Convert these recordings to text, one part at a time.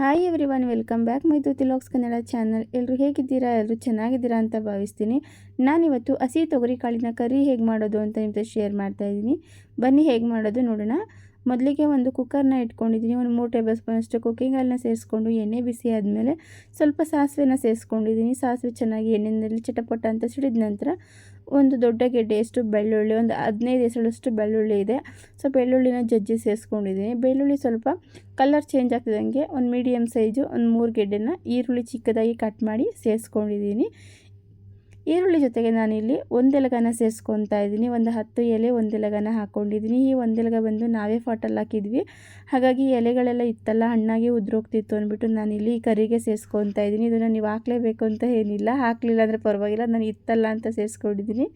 Hi everyone welcome back my ತಿಲೋಕ್ಸ್ ಲಾಕ್ಸ್ Kannada channel ಎಲ್ಲರೂ ಹೇಗಿದ್ದೀರಾ? ಎಲ್ಲರೂ ಚೆನ್ನಾಗಿದ್ದೀರಾ ಅಂತ ಭಾವಿಸ್ತೀನಿ. ನಾನಿವತ್ತು ಹಸಿ ತೊಗರಿ ಕಾಳಿನ ಕರಿ ಹೇಗೆ ಮಾಡೋದು ಅಂತ ಜೊತೆ ಶೇರ್ ಮಾಡ್ತಾ ಇದ್ದೀನಿ. ಬನ್ನಿ ಹೇಗೆ ಮಾಡೋದು ನೋಡೋಣ. ಮೊದಲಿಗೆ ಒಂದು ಕುಕ್ಕರ್ನ ಇಟ್ಕೊಂಡಿದ್ದೀನಿ. ಒಂದು ಮೂರು ಟೇಬಲ್ ಸ್ಪೂನಷ್ಟು ಕುಕ್ಕಿಂಗ್ ಆಯಿಲ್ನ ಸೇರಿಸ್ಕೊಂಡು ಎಣ್ಣೆ ಬಿಸಿ ಆದಮೇಲೆ ಸ್ವಲ್ಪ ಸಾಸಿವೆನ ಸೇರಿಸ್ಕೊಂಡಿದ್ದೀನಿ. ಸಾಸಿವೆ ಚೆನ್ನಾಗಿ ಎಣ್ಣೆಯಲ್ಲಿ ಚಟಪಟ ಅಂತ ಸಿಡಿದ ನಂತರ ಒಂದು ದೊಡ್ಡ ಗೆಡ್ಡೆಯಷ್ಟು ಬೆಳ್ಳುಳ್ಳಿ, ಒಂದು ಹದಿನೈದು ಎಸಳಷ್ಟು ಬೆಳ್ಳುಳ್ಳಿ ಇದೆ. ಸೊ ಬೆಳ್ಳುಳ್ಳಿನ ಜಜ್ಜಿ ಸೇರಿಸ್ಕೊಂಡಿದ್ದೀನಿ. ಬೆಳ್ಳುಳ್ಳಿ ಸ್ವಲ್ಪ ಕಲರ್ ಚೇಂಜ್ ಆಗ್ತಿದ್ದಂಗೆ ಒಂದು ಮೀಡಿಯಮ್ ಸೈಜು ಒಂದು ಮೂರು ಗೆಡ್ಡೆನ ಈರುಳ್ಳಿ ಚಿಕ್ಕದಾಗಿ ಕಟ್ ಮಾಡಿ ಸೇರಿಸ್ಕೊಂಡಿದ್ದೀನಿ. ಈರುಳ್ಳಿ ಜೊತೆಗೆ ನಾನಿಲ್ಲಿ ಒಂದೆಲಗನ ಸೇರಿಸ್ಕೊತಾ ಇದ್ದೀನಿ. ಒಂದು ಹತ್ತು ಎಲೆ ಒಂದೆಲಗನ ಹಾಕ್ಕೊಂಡಿದ್ದೀನಿ ಈ ಒಂದೆಲಗ ಬಂದು ನಾವೇ ಫಾಟಲ್ಲಿ ಹಾಕಿದ್ವಿ. ಹಾಗಾಗಿ ಎಲೆಗಳೆಲ್ಲ ಇತ್ತಲ್ಲ, ಹಣ್ಣಾಗಿ ಉದ್ರೋಗ್ತಿತ್ತು ಅಂದ್ಬಿಟ್ಟು ನಾನಿಲ್ಲಿ ಕರಿಗೆ ಸೇರಿಸ್ಕೊತಾ ಇದ್ದೀನಿ. ಇದನ್ನು ನೀವು ಹಾಕಲೇಬೇಕು ಅಂತ ಏನಿಲ್ಲ. ಹಾಕಲಿಲ್ಲ ಅಂದರೆ ಪರವಾಗಿಲ್ಲ. ನಾನು ಇತ್ತಲ್ಲ ಅಂತ ಸೇರಿಸ್ಕೊಂಡಿದ್ದೀನಿ.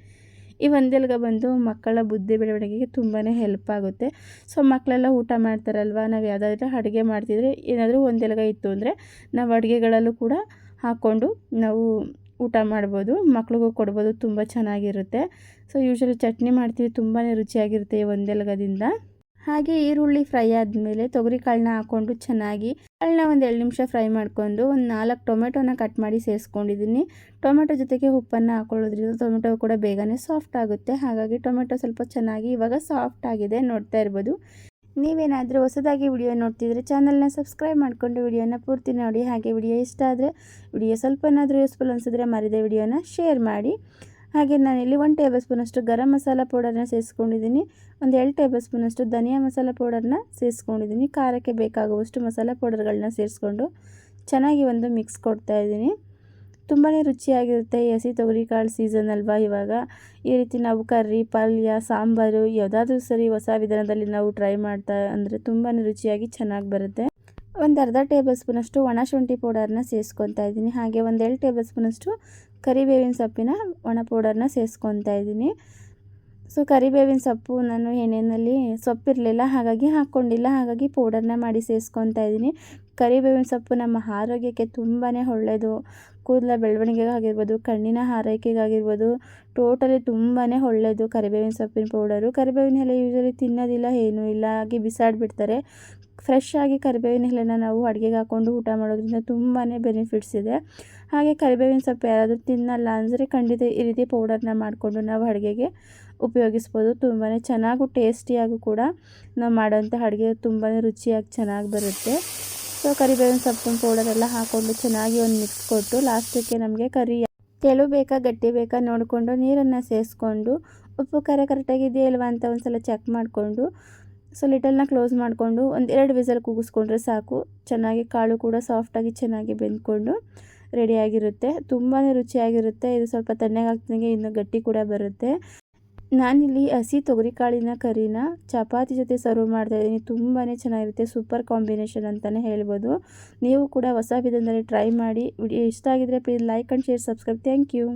ಈ ಒಂದೆಲಗ ಬಂದು ಮಕ್ಕಳ ಬುದ್ಧಿ ಬೆಳವಣಿಗೆಗೆ ತುಂಬಾ ಹೆಲ್ಪ್ ಆಗುತ್ತೆ. ಸೊ ಮಕ್ಕಳೆಲ್ಲ ಊಟ ಮಾಡ್ತಾರಲ್ವ? ನಾವು ಯಾವುದಾದ್ರೂ ಅಡುಗೆ ಮಾಡ್ತಿದ್ರೆ ಏನಾದರೂ ಒಂದೆಲಗ ಇತ್ತು ಅಂದರೆ ನಾವು ಅಡುಗೆಗಳಲ್ಲೂ ಕೂಡ ಹಾಕ್ಕೊಂಡು ನಾವು ಊಟ ಮಾಡ್ಬೋದು, ಮಕ್ಳಿಗೂ ಕೊಡ್ಬೋದು, ತುಂಬ ಚೆನ್ನಾಗಿರುತ್ತೆ. ಸೊ ಯೂಶ್ವಲಿ ಚಟ್ನಿ ಮಾಡ್ತೀವಿ ತುಂಬಾ ರುಚಿಯಾಗಿರುತ್ತೆ ಈ ಒಂದೆಲಗದಿಂದ. ಹಾಗೆ ಈರುಳ್ಳಿ ಫ್ರೈ ಆದಮೇಲೆ ತೊಗರಿ ಕಾಳನ್ನ ಹಾಕ್ಕೊಂಡು ಚೆನ್ನಾಗಿ ಕಾಳನ್ನ ಒಂದು ಎರಡು ನಿಮಿಷ ಫ್ರೈ ಮಾಡ್ಕೊಂಡು ಒಂದು ನಾಲ್ಕು ಟೊಮೆಟೊನ ಕಟ್ ಮಾಡಿ ಸೇರಿಸ್ಕೊಂಡಿದ್ದೀನಿ. ಟೊಮೆಟೊ ಜೊತೆಗೆ ಉಪ್ಪನ್ನು ಹಾಕೊಳ್ಳೋದ್ರಿಂದ ಟೊಮೆಟೊ ಕೂಡ ಬೇಗನೆ ಸಾಫ್ಟ್ ಆಗುತ್ತೆ. ಹಾಗಾಗಿ ಟೊಮೆಟೊ ಸ್ವಲ್ಪ ಚೆನ್ನಾಗಿ ಇವಾಗ ಸಾಫ್ಟ್ ಆಗಿದೆ ನೋಡ್ತಾ ಇರ್ಬೋದು. ನೀವೇನಾದರೂ ಹೊಸದಾಗಿ ವಿಡಿಯೋ ನೋಡ್ತಿದ್ರೆ ಚಾನಲ್ನ ಸಬ್ಸ್ಕ್ರೈಬ್ ಮಾಡಿಕೊಂಡು ವಿಡಿಯೋನ ಪೂರ್ತಿ ನೋಡಿ. ಹಾಗೆ ವಿಡಿಯೋ ಇಷ್ಟ ಆದರೆ ವಿಡಿಯೋ ಸ್ವಲ್ಪನಾದರೂ ಯೂಸ್ಫುಲ್ ಅನಿಸಿದ್ರೆ ಮರಿದೆ ವಿಡಿಯೋನ ಶೇರ್ ಮಾಡಿ. ಹಾಗೆ ನಾನಿಲ್ಲಿ ಒನ್ ಟೇಬಲ್ ಸ್ಪೂನಷ್ಟು ಗರಂ ಮಸಾಲ ಪೌಡರ್ನ ಸೇರಿಸ್ಕೊಂಡಿದ್ದೀನಿ ಒಂದು ಎರಡು ಟೇಬಲ್ ಸ್ಪೂನಷ್ಟು ಧನಿಯಾ ಮಸಾಲ ಪೌಡರ್ನ ಸೇರಿಸ್ಕೊಂಡಿದ್ದೀನಿ ಖಾರಕ್ಕೆ ಬೇಕಾಗುವಷ್ಟು ಮಸಾಲ ಪೌಡರ್ಗಳನ್ನ ಸೇರಿಸ್ಕೊಂಡು ಚೆನ್ನಾಗಿ ಒಂದು ಮಿಕ್ಸ್ ಕೊಡ್ತಾ ಇದ್ದೀನಿ. ತುಂಬಾ ರುಚಿಯಾಗಿರುತ್ತೆ ಹಸಿ ತೊಗರಿ ತೊಗರಿಕಾಳು ಸೀಸನ್ ಅಲ್ವಾ ಇವಾಗ. ಈ ರೀತಿ ನಾವು ಕರ್ರಿ, ಪಲ್ಯ, ಸಾಂಬಾರು ಯಾವುದಾದ್ರೂ ಸರಿ ಹೊಸ ವಿಧಾನದಲ್ಲಿ ನಾವು ಟ್ರೈ ಮಾಡ್ತಾ ಅಂದರೆ ತುಂಬಾ ರುಚಿಯಾಗಿ ಚೆನ್ನಾಗಿ ಬರುತ್ತೆ. ಒಂದು ಅರ್ಧ ಟೇಬಲ್ ಸ್ಪೂನಷ್ಟು ಒಣ ಶುಂಠಿ ಪೌಡರ್ನ ಸೇರಿಸ್ಕೊತಾ ಇದ್ದೀನಿ. ಹಾಗೆ ಒಂದು ಎರಡು ಟೇಬಲ್ ಸ್ಪೂನಷ್ಟು ಕರಿಬೇವಿನ ಸೊಪ್ಪಿನ ಒಣ ಪೌಡರ್ನ ಸೇರಿಸ್ಕೊತಾ ಇದ್ದೀನಿ. ಸೊ ಕರಿಬೇವಿನ ಸೊಪ್ಪು ನಾನು ಏನೇನಲ್ಲಿ ಸೊಪ್ಪಿರಲಿಲ್ಲ, ಹಾಗಾಗಿ ಹಾಕ್ಕೊಂಡಿಲ್ಲ ಹಾಗಾಗಿ ಪೌಡರ್ನ ಮಾಡಿ ಸೇರಿಸ್ಕೊತಾ ಇದ್ದೀನಿ. ಕರಿಬೇವಿನ ಸೊಪ್ಪು ನಮ್ಮ ಆರೋಗ್ಯಕ್ಕೆ ತುಂಬಾ ಒಳ್ಳೆಯದು ಕೂದಲ ಬೆಳವಣಿಗೆಗಾಗಿರ್ಬೋದು, ಕಣ್ಣಿನ ಆರೈಕೆಗಾಗಿರ್ಬೋದು ಟೋಟಲಿ ತುಂಬಾ ಒಳ್ಳೆಯದು ಕರಿಬೇವಿನ ಸೊಪ್ಪಿನ ಪೌಡರು. ಕರಿಬೇವಿನ ಎಲೆ ಯೂಶಲಿ ತಿನ್ನೋದಿಲ್ಲ, ಏನೂ ಇಲ್ಲ, ಹಾಗೆ ಬಿಸಾಡಿಬಿಡ್ತಾರೆ. ಫ್ರೆಶ್ ಆಗಿ ಕರಿಬೇವಿನ ಎಲೆನ ನಾವು ಅಡುಗೆಗೆ ಹಾಕ್ಕೊಂಡು ಊಟ ಮಾಡೋದ್ರಿಂದ ತುಂಬಾ ಬೆನಿಫಿಟ್ಸ್ ಇದೆ. ಹಾಗೆ ಕರಿಬೇವಿನ ಸೊಪ್ಪು ಯಾರಾದರೂ ತಿನ್ನಲ್ಲ ಅಂದರೆ ಖಂಡಿತ ಈ ರೀತಿ ಪೌಡರ್ನ ಮಾಡಿಕೊಂಡು ನಾವು ಅಡುಗೆಗೆ ಉಪಯೋಗಿಸ್ಬೋದು. ತುಂಬಾ ಚೆನ್ನಾಗೂ ಟೇಸ್ಟಿಯಾಗೂ ಕೂಡ ನಾವು ಮಾಡೋಂಥ ಅಡುಗೆ ತುಂಬಾ ರುಚಿಯಾಗಿ ಚೆನ್ನಾಗಿ ಬರುತ್ತೆ. ಸೊ ಕರಿಬೇವಿನ ಸೊಪ್ಪಿನ ಪೌಡರ್ ಎಲ್ಲ ಹಾಕ್ಕೊಂಡು ಚೆನ್ನಾಗಿ ಒಂದು ಮಿಕ್ಸ್ ಕೊಟ್ಟು ಲಾಸ್ಟಕ್ಕೆ ನಮಗೆ ಕರಿ ತೆಳು ಬೇಕಾ ಗಟ್ಟಿ ಬೇಕಾ ನೋಡಿಕೊಂಡು ನೀರನ್ನು ಸೇರಿಸ್ಕೊಂಡು ಉಪ್ಪು, ಖಾರ ಕರೆಕ್ಟಾಗಿದೆಯಾ ಇಲ್ವಾ ಅಂತ ಒಂದು ಸಲ ಚೆಕ್ ಮಾಡಿಕೊಂಡು ಸೊ ಲಿಟಲ್ನ ಕ್ಲೋಸ್ ಮಾಡಿಕೊಂಡು ಒಂದು ಎರಡು ವಿಸಲ್ ಕೂಗಿಸ್ಕೊಂಡ್ರೆ ಸಾಕು. ಚೆನ್ನಾಗಿ ಕಾಳು ಕೂಡ ಸಾಫ್ಟಾಗಿ ಚೆನ್ನಾಗಿ ಬೆಂದ್ಕೊಂಡು ರೆಡಿಯಾಗಿರುತ್ತೆ ತುಂಬಾ ರುಚಿಯಾಗಿರುತ್ತೆ. ಇದು ಸ್ವಲ್ಪ ತಣ್ಣಗಾಗ್ತಂಗೆ ಇನ್ನೂ ಗಟ್ಟಿ ಕೂಡ ಬರುತ್ತೆ. ನಾನಿಲ್ಲಿ ಹಸಿ ತೊಗರಿಕಾಳಿನ ಕರಿನ ಚಪಾತಿ ಜೊತೆ ಸರ್ವ್ ಮಾಡ್ತಾ ಇದ್ದೀನಿ. ತುಂಬಾ ಚೆನ್ನಾಗಿರುತ್ತೆ. ಸೂಪರ್ ಕಾಂಬಿನೇಷನ್ ಅಂತಲೇ ಹೇಳ್ಬೋದು. ನೀವು ಕೂಡ ಹೊಸ ವಿಧದಲ್ಲಿ ಟ್ರೈ ಮಾಡಿ. ವಿಡಿಯೋ ಇಷ್ಟ ಆಗಿದ್ರೆ please like and share subscribe thank you